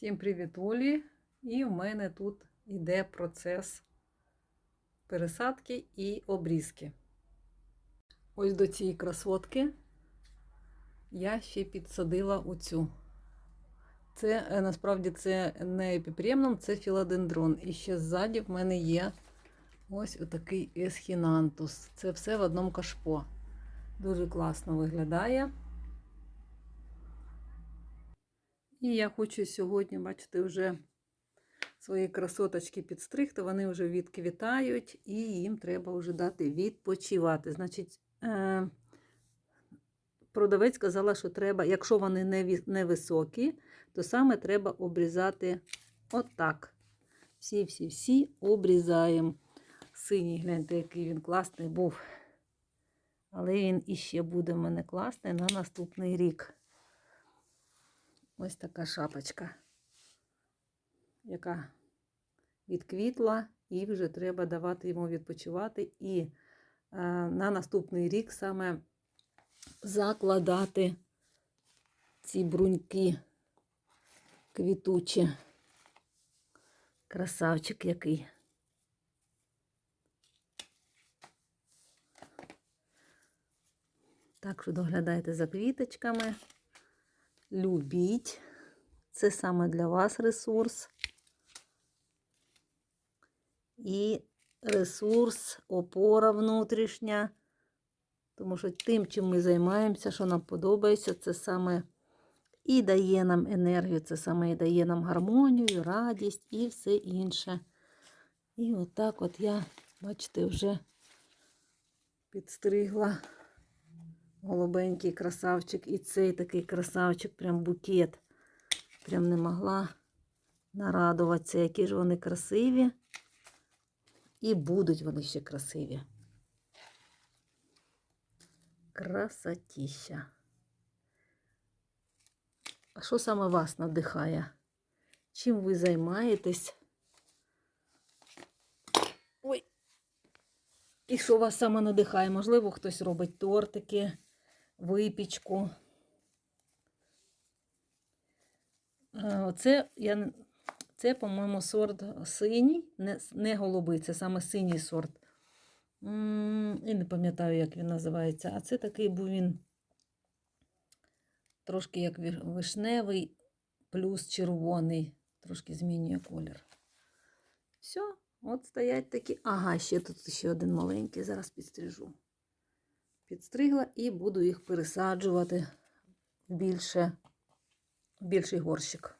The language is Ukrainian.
Всім привіт, Олі! І в мене тут йде процес пересадки і обрізки. Ось до цієї красотки я ще підсадила оцю. Це е, насправді це не епіпремном, це філодендрон. І ще ззаді в мене є ось отакий есхінантус. Це все в одному кашпо. Дуже класно виглядає. І я хочу сьогодні, бачите, вже свої красоточки підстригти, вони вже відквітають, і їм треба вже дати відпочивати. Значить, е- продавець сказала, що треба, якщо вони невисокі, то саме треба обрізати отак. Всі-всі-всі обрізаємо. Синій, гляньте, який він класний був. Але він іще буде в мене класний на наступний рік. Ось така шапочка, яка відквітла, і вже треба давати йому відпочивати. І е, на наступний рік саме закладати ці бруньки квітучі. Красавчик який. Так що доглядайте за квіточками. Любіть. Це саме для вас ресурс. І ресурс, опора внутрішня. Тому що тим, чим ми займаємося, що нам подобається, це саме і дає нам енергію, це саме і дає нам гармонію, радість і все інше. І отак от я, бачите, вже підстригла голубенький красавчик. І цей такий красавчик, прям букет. Прям не могла нарадуватися, які ж вони красиві. І будуть вони ще красиві. Красотіща. А що саме вас надихає? Чим ви займаєтесь? Ой! І що вас саме надихає? Можливо, хтось робить тортики, випічку. Оце, я, це, по-моєму, сорт синій, не, не голубий, це саме синій сорт. І не пам'ятаю, як він називається. А це такий був він трошки як вишневий, плюс червоний, трошки змінює колір. Все, от стоять такі. Ага, ще тут ще один маленький, зараз підстрижу. Підстригла і буду їх пересаджувати в більше, в більший горщик.